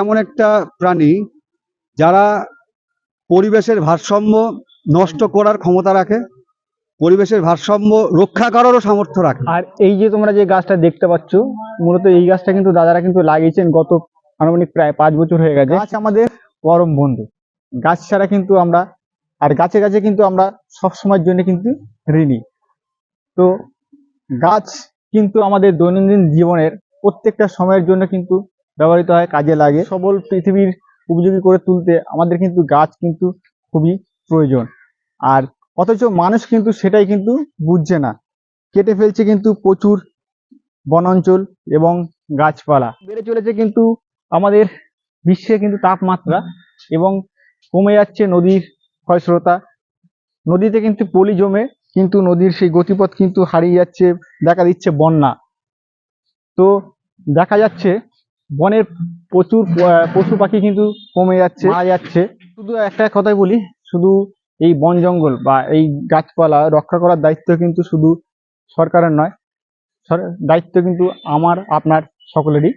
এমন একটা প্রাণী যারা পরিবেশের ভারসাম্য নষ্ট করার ক্ষমতা রাখে পরিবেশের ভারসাম্য রক্ষা করারও সামর্থ্য রাখে। আর এই যে তোমরা যে গাছটা দেখতে পাচ্ছ মূলত এই গাছটা কিন্তু দাদারা কিন্তু লাগিয়েছেন গত আনুমানিক প্রায় পাঁচ বছর হয়ে গেছে। গাছ আমাদের পরম বন্ধু। গাছ ছাড়া কিন্তু আমরা আর গাছে গাছে কিন্তু আমরা সব সময়ের জন্য কিন্তু ঋণী। তো গাছ কিন্তু আমাদের দৈনন্দিন জীবনের প্রত্যেকটা সময়ের জন্য কিন্তু ব্যবহৃত হয়, কাজে লাগে। সবল পৃথিবীর উপযোগী করে তুলতে আমাদের কিন্তু গাছ কিন্তু খুবই প্রয়োজন। আর অথচ মানুষ কিন্তু সেটাই কিন্তু বুঝছে না। কেটে ফেলছে কিন্তু প্রচুর বনাঞ্চল এবং গাছপালা। বেড়ে চলেছে কিন্তু আমাদের বিশ্বে কিন্তু তাপমাত্রা এবং কমে যাচ্ছে নদীর ক্ষয়স্রোতা। নদীতে কিন্তু পলি জমে, কিন্তু নদীর সেই গতিপথ কিন্তু হারিয়ে যাচ্ছে, দেখা দিচ্ছে বন্যা। তো দেখা যাচ্ছে বনের প্রচুর পশু পাখি কিন্তু কমে যাচ্ছে। মারা যাচ্ছে। শুধু একটা কথাই বলি, শুধু এই বন জঙ্গল বা এই গাছপালা রক্ষা করার দায়িত্ব কিন্তু শুধু সরকারের নয় দায়িত্ব কিন্তু আমার, আপনার সকলেরই।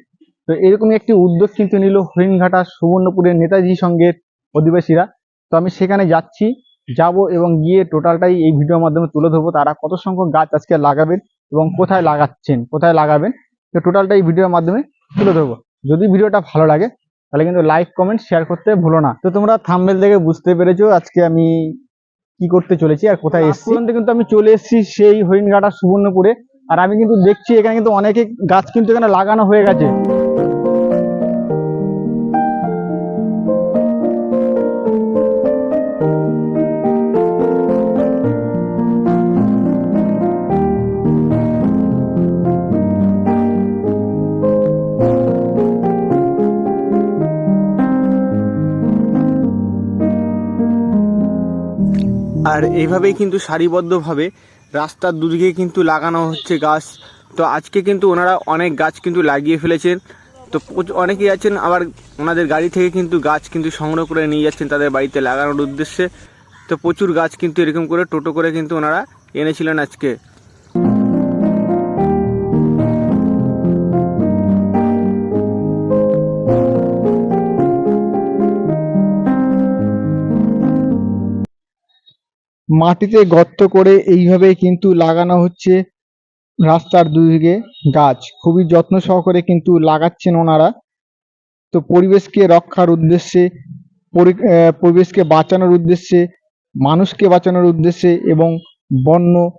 তো এরকমই একটি উদ্যোগ কিন্তু নিল হরিণঘাটা সুবর্ণপুরের নেতাজি সঙ্গের অধিবাসীরা। তো আমি সেখানে যাচ্ছি, যাব এবং গিয়ে টোটালটাই এই ভিডিওর মাধ্যমে তুলে ধরবো তারা কত সংখ্যক গাছ আজকে লাগাবেন এবং কোথায় লাগাচ্ছেন, কোথায় লাগাবেন। তো টোটালটা এই ভিডিওর মাধ্যমে তুলে ধরবো। যদি ভিডিওটা ভালো লাগে তাহলে কিন্তু লাইক কমেন্ট শেয়ার করতে ভুলো না। তো তোমরা থাম্বেল দেখে বুঝতে পেরেছ আজকে আমি কি করতে চলেছি আর কোথায় এসেছি। কিন্তু আমি চলে এসেছি সেই হরিণঘাটা সুবর্ণপুরে। আর আমি কিন্তু দেখছি এখানে কিন্তু অনেকে গাছ কিন্তু এখানে লাগানো হয়ে গেছে। আর এইভাবেই কিন্তু সারিবদ্ধভাবে রাস্তার দুদিকে কিন্তু লাগানো হচ্ছে গাছ। তো আজকে কিন্তু ওনারা অনেক গাছ কিন্তু লাগিয়ে ফেলেছেন। তো অনেকেই আছেন, আবার ওনাদের গাড়ি থেকে কিন্তু গাছ কিন্তু সংগ্রহ করে নিয়ে যাচ্ছেন তাদের বাড়িতে লাগানোর উদ্দেশ্যে। তো প্রচুর গাছ কিন্তু এরকম করে টোটো করে কিন্তু ওনারা এনেছিলেন আজকে। মাটিতে গর্ত করে এইভাবে কিন্তু লাগানো হচ্ছে রাস্তার দুদিকে গাছ। খুবই যত্ন সহকারে কিন্তু লাগাচ্ছেন ওনারা। তো পরিবেশকে রক্ষার উদ্দেশ্যে, পরি- পরিবেশকে বাঁচানোর উদ্দেশ্যে, মানুষকে বাঁচানোর উদ্দেশ্যে এবং বন্য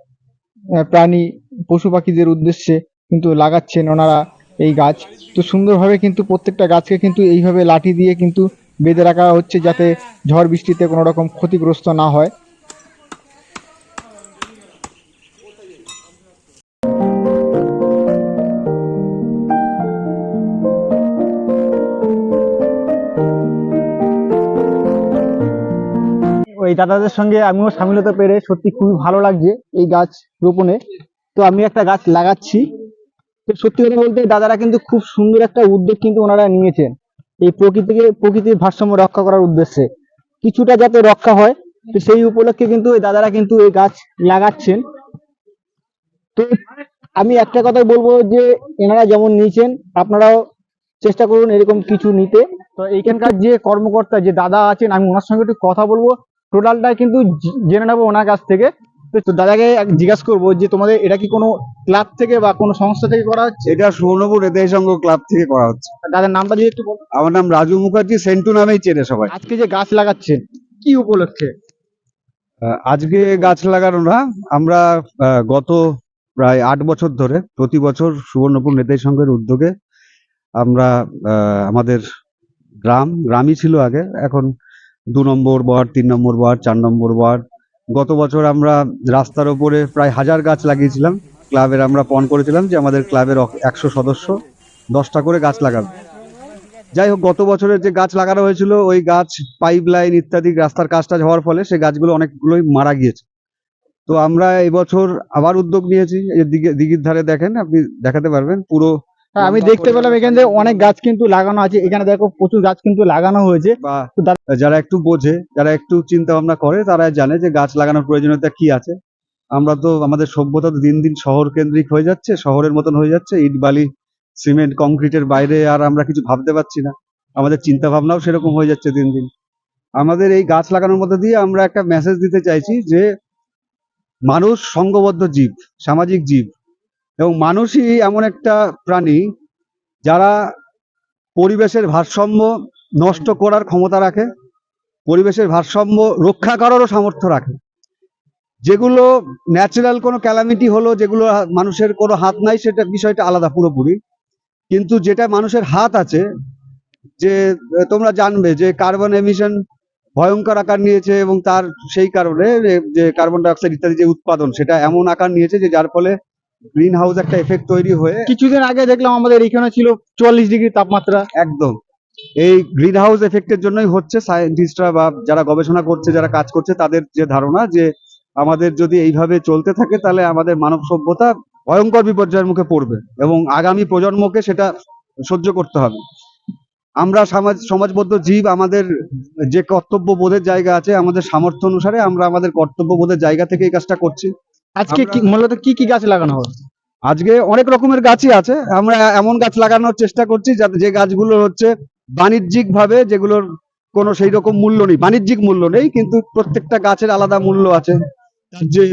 প্রাণী, পশু পাখিদের উদ্দেশ্যে কিন্তু লাগাচ্ছেন ওনারা এই গাছ। তো সুন্দরভাবে কিন্তু প্রত্যেকটা গাছকে কিন্তু এইভাবে লাঠি দিয়ে কিন্তু বেঁধে রাখা হচ্ছে যাতে ঝড় বৃষ্টিতে কোনো রকম ক্ষতিগ্রস্ত না হয়। ওই দাদাদের সঙ্গে আমিও সামিল হতে পেরে সত্যি খুবই ভালো লাগছে এই গাছ রোপণে। তো আমি একটা গাছ লাগাচ্ছি। তো সত্যি কথা বলতে দাদারা কিন্তু খুব সুন্দর একটা উদ্যোগ কিন্তু ওনারা নিয়েছেন। এই প্রকৃতিকে, প্রকৃতির ভারসাম্য রক্ষা করার উদ্দেশ্যে। কিছুটা যাতে রক্ষা হয়, তো সেই উপলক্ষে কিন্তু এই দাদারা কিন্তু এই গাছ লাগাচ্ছেন। তো আমি একটা কথা বলব যে, এনারা যেমন নিয়েছেন, আপনারাও চেষ্টা করুন এরকম কিছু নিতে। তো এইখানকার যে কর্মকর্তা, যে দাদা আছেন, আমি ওনার সঙ্গে একটু কথা বলব। টোটালটা কিন্তু জেনে নেব ওনার কাছ থেকে। তো দাদাকে জিজ্ঞাসা করব যে তোমাদের এটা কি কোনো ক্লাব থেকে বা কোনো সংস্থা থেকে করা হচ্ছে? এটা সুবর্ণপুর নেতাজি সংঘ ক্লাব থেকে করা হচ্ছে। দাদার নামটা যদি একটু বলো। আমার নাম রাজু মুখার্জি সেন্টু নামেই চেনে সবাই। আজকে যে গাছ লাগাচ্ছেন কি উপলক্ষে? আজকে গাছ লাগানো না আমরা গত প্রায় আট বছর ধরে প্রতি বছর সুবর্ণপুর নেতাজি সংঘের উদ্যোগে আমরা আমাদের গ্রাম গ্রামই ছিল আগে এখন দু নম্বর ওয়ার্ড, তিন নম্বর ওয়ার্ড, চার নম্বর ওয়ার্ড। গত বছর আমরা রাস্তার ওপরে প্রায় হাজার গাছ লাগিয়েছিলাম। ক্লাবের আমরা পণ করেছিলাম যে আমাদের ক্লাবের একশো সদস্য দশটা করে গাছ লাগাবে। যাই হোক, গত বছরের যে গাছ লাগানো হয়েছিল, ওই গাছ পাইপ লাইন ইত্যাদি রাস্তার কাজ টাজ হওয়ার ফলে সেই গাছগুলো অনেকগুলোই মারা গিয়েছে। তো আমরা এবছর আবার উদ্যোগ নিয়েছি। দিঘির ধারে দেখেন, আপনি দেখাতে পারবেন, পুরো আমি দেখতে পেলাম এখানে অনেক গাছ কিন্তু লাগানো আছে। এখানে দেখো প্রচুর গাছ কিন্তু লাগানো হয়েছে। যারা একটু বোঝে যারা একটু চিন্তা ভাবনা করে তারা জানে যে গাছ লাগানোর প্রয়োজনীয়তা কি আছে। আমরা তো আমাদের সভ্যতা তো দিন দিন শহর কেন্দ্রিক হয়ে যাচ্ছে শহরের মতন হয়ে যাচ্ছে। ইট বালি সিমেন্ট কংক্রিটের বাইরে আর আমরা কিছু ভাবতে পারছি না। আমাদের চিন্তা ভাবনাও সেরকম হয়ে যাচ্ছে দিন দিন। আমাদের এই গাছ লাগানোর মধ্যে দিয়ে আমরা একটা মেসেজ দিতে চাইছি যে মানুষ সঙ্গবদ্ধ জীব সামাজিক জীব এবং মানুষই এমন একটা প্রাণী যারা পরিবেশের ভারসাম্য নষ্ট করার ক্ষমতা রাখে, পরিবেশের ভারসাম্য রক্ষা করারও সামর্থ্য রাখে। যেগুলো ন্যাচারাল কোনো ক্যালামিটি হলো, যেগুলো মানুষের কোনো হাত নাই, সেটা বিষয়টা আলাদা পুরোপুরি। কিন্তু যেটা মানুষের হাত আছে, যে তোমরা জানবে যে কার্বন এমিশন ভয়ঙ্কর আকার নিয়েছে এবং তার সেই কারণে যে- কার্বন ডাইঅক্সাইড ইত্যাদি যে উৎপাদন, সেটা এমন আকার নিয়েছে যে যার ফলে গ্রিন হাউস একটা এফেক্ট তৈরি হয়ে কিছুদিন আগে দেখলাম আমাদের এখানে ছিল চুয়াল্লিশ ডিগ্রি তাপমাত্রা। একদম। এই গ্রিন হাউস এফেক্টের জন্যই হচ্ছে সায়েন্টিস্টরা বা যারা গবেষণা করছে যারা কাজ করছে তাদের যে ধারণা যে আমাদের যদি এইভাবে চলতে থাকে তাহলে আমাদের মানব সভ্যতা ভয়ঙ্কর বিপর্যয়ের মুখে পড়বে এবং আগামী প্রজন্মকে সেটা সহ্য করতে হবে। আমরা সমাজ সমাজবদ্ধ জীব আমাদের যে কর্তব্য বোধের জায়গা আছে আমাদের সামর্থ্য অনুসারে আমরা আমাদের কর্তব্য বোধের জায়গা থেকে এই কাজটা করছি। আজকে কি মূলত কি কি গাছ লাগানো হবে? আজকে অনেক রকমের গাছই আছে। আমরা এমন গাছ লাগানোর চেষ্টা করছি যাতে যে গাছগুলো হচ্ছে বাণিজ্যিক ভাবে যেগুলোর কোনো সেই রকম মূল্য নেই বাণিজ্যিক মূল্য নেই কিন্তু প্রত্যেকটা গাছের আলাদা মূল্য আছে। যে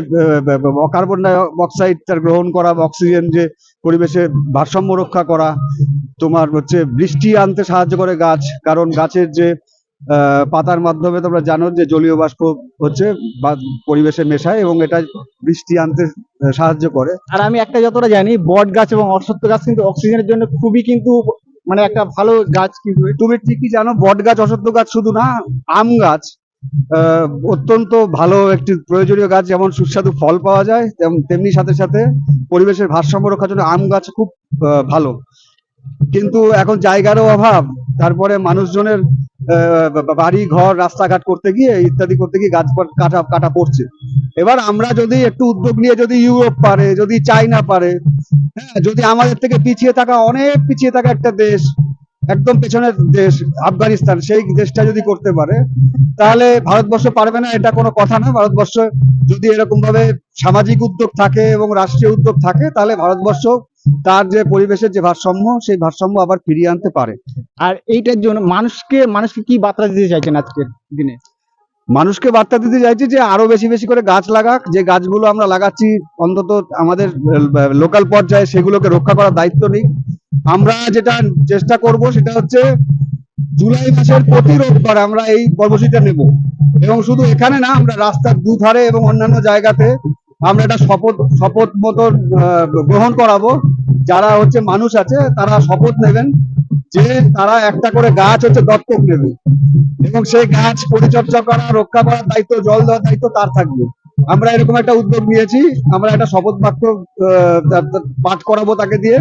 কার্বন ডাই অক্সাইড তার গ্রহণ করা অক্সিজেন যে পরিবেশে ভারসাম্য রক্ষা করা তোমার হচ্ছে বৃষ্টি আনতে সাহায্য করে গাছ কারণ গাছের যে পাতার মাধ্যমে তোমরা জানো যে জলীয় বাষ্প হচ্ছে পরিবেশে মেশায় এবং এটা বৃষ্টি আনতে সাহায্য করে। আর আমি একটা যতটা জানি বট গাছ এবং অশ্বত্থ গাছ কিন্তু অক্সিজেনের জন্য খুবই কিন্তু মানে একটা ভালো গাছ কিন্তু। তুমি ঠিকই জানো বট গাছ অশ্বত্থ গাছ শুধু না আম গাছ আহ, অত্যন্ত ভালো একটি প্রয়োজনীয় গাছ যেমন সুস্বাদু ফল পাওয়া যায় তেম- তেমনি সাথে সাথে পরিবেশের ভারসাম্য রক্ষার জন্য আম গাছ খুব আহ, ভালো। কিন্তু এখন জায়গারও অভাব তারপরে মানুষজনের বাড়ি, ঘর, রাস্তাঘাট করতে গিয়ে, ইত্যাদি করতে গিয়ে গাছ কাটা কাটা পড়ছে। এবার আমরা যদি একটু উদ্যোগ নিয়ে যদি ইউরোপ পারে, যদি চাইনা পারে হ্যাঁ যদি আমাদের থেকে পিছিয়ে থাকা, অনেক পিছিয়ে থাকা একটা দেশ একদম পেছনের দেশ আফগানিস্তান সেই দেশটা যদি করতে পারে তাহলে ভারতবর্ষ পারবে না এটা কোনো কথা না ভারতবর্ষ যদি এরকম ভাবে সামাজিক উদ্যোগ থাকে এবং রাষ্ট্রীয় উদ্যোগ থাকে তাহলে ভারতবর্ষ তার যে পরিবেশের যে ভারসাম্য সেই ভারসাম্য আবার ফিরিয়ে আনতে পারে। আর এইটার জন্য মানুষকে মানুষকে কি বার্তা দিতে চাইছেন আজকের দিনে? মানুষকে বার্তা দিতে চাইছি যে আরও বেশি বেশি করে গাছ লাগাক। যে গাছগুলো আমরা লাগাচ্ছি অন্তত আমাদের লোকাল পর্যায়ে সেগুলোকে রক্ষা করার দায়িত্ব নিই আমরা যেটা চেষ্টা করব সেটা হচ্ছে জুলাই মাসের প্রতি রোববার আমরা এই কর্মসূচিটা নেব। এবং শুধু এখানে না, আমরা রাস্তার দুধারে এবং অন্যান্য জায়গাতে আমরা একটা শপথ শপথ মতো গ্রহণ করাবো। যারা হচ্ছে মানুষ আছে, তারা শপথ নেবেন যে তারা একটা করে গাছ হচ্ছে দত্তক নেবে। এবং সেই গাছ পরিচর্যা করা, রক্ষা করার দায়িত্ব, জল দেওয়ার দায়িত্ব তার থাকবে। আমরা এরকম একটা উদ্যোগ নিয়েছি। আমরা একটা শপথ বাক্য পাঠ করাবো তাকে দিয়ে।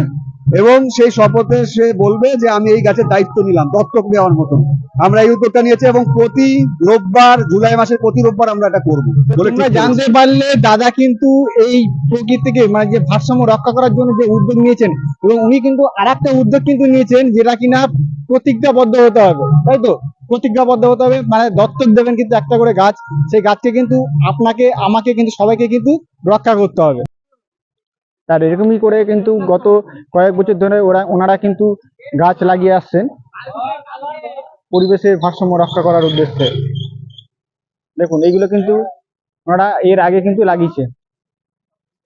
এবং সেই শপথে সে বলবে যে আমি এই গাছের দায়িত্ব নিলাম দত্তক নেওয়ার মতো। আমরা এই উদ্যোগটা নিয়েছি এবং প্রতি রোববার জুলাই মাসের প্রতি রোববার আমরা এটা করব। জানতে পারলে দাদা কিন্তু এই প্রকৃতিকে মানে যে ভারসাম্য রক্ষা করার জন্য যে উদ্যোগ নিয়েছেন এবং উনি কিন্তু আর একটা উদ্যোগ কিন্তু নিয়েছেন যেটা কিনা প্রতিজ্ঞাবদ্ধ হতে হবে। তাই তো? প্রতিজ্ঞাবদ্ধ হতে হবে। মানে দত্তক দেবেন কিন্তু একটা করে গাছ। সেই গাছকে কিন্তু আপনাকে আমাকে কিন্তু সবাইকে কিন্তু রক্ষা করতে হবে। তার এরকমই করে কিন্তু গত কয়েক বছর ধরে ওরা ওনারা কিন্তু গাছ লাগিয়ে আসছেন। পরিবেশের ভারসাম্য রক্ষা করার উদ্দেশ্যে। দেখুন এইগুলো কিন্তু ওনারা এর আগে কিন্তু লাগিয়েছে।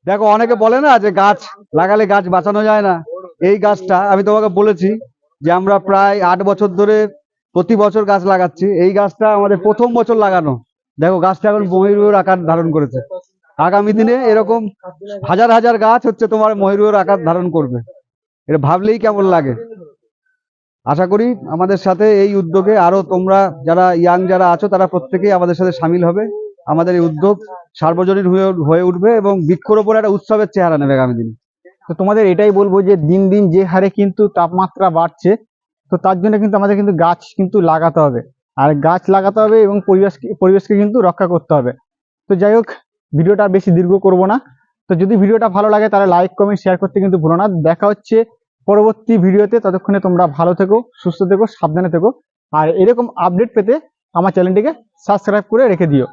দেখো অনেকে বলে না যে গাছ লাগালে গাছ বাঁচানো যায় না। এই গাছটা আমি তোমাকে বলেছি যে আমরা প্রায় আট বছর ধরে প্রতি বছর গাছ লাগাচ্ছি। এই গাছটা আমাদের প্রথম বছর লাগানো। দেখো, গাছটা এখন ময়ূর আকার ধারণ করেছে। আগামী দিনে এরকম হাজার হাজার গাছ হচ্ছে তোমার ময়ূর আকার ধারণ করবে। এটা ভাবলেই কেমন লাগে। আশা করি আমাদের সাথে এই উদ্যোগে আরও তোমরা যারা ইয়াং যারা আছো, তারা প্রত্যেকেই আমাদের সাথে সামিল হবে। আমাদের এই উদ্যোগ সার্বজনীন হয়ে হয়ে উঠবে এবং বৃক্ষরোপণ একটা উৎসবের চেহারা নেবে আগামী দিনে। তো তোমাদের এটাই বলব যে দিন দিন যে হারে কিন্তু তাপমাত্রা বাড়ছে তো তার জন্য কিন্তু আমাদের কিন্তু গাছ কিন্তু লাগাতে হবে। আর গাছ লাগাতে হবে এবং পরিবেশ, পরিবেশকে কিন্তু রক্ষা করতে হবে। তো যাই হোক, ভিডিওটা বেশি দীর্ঘ করব না। তো যদি ভিডিওটা ভালো লাগে তাহলে লাইক, কমেন্ট শেয়ার করতে কিন্তু ভুলো না। দেখা হচ্ছে পরবর্তী ভিডিওতে। ততক্ষণে তোমরা ভালো থেকো, সুস্থ থেকো, সাবধানে থেকো। আর এরকম আপডেট পেতে আমার চ্যানেলটিকে সাবস্ক্রাইব করে রেখে দিও।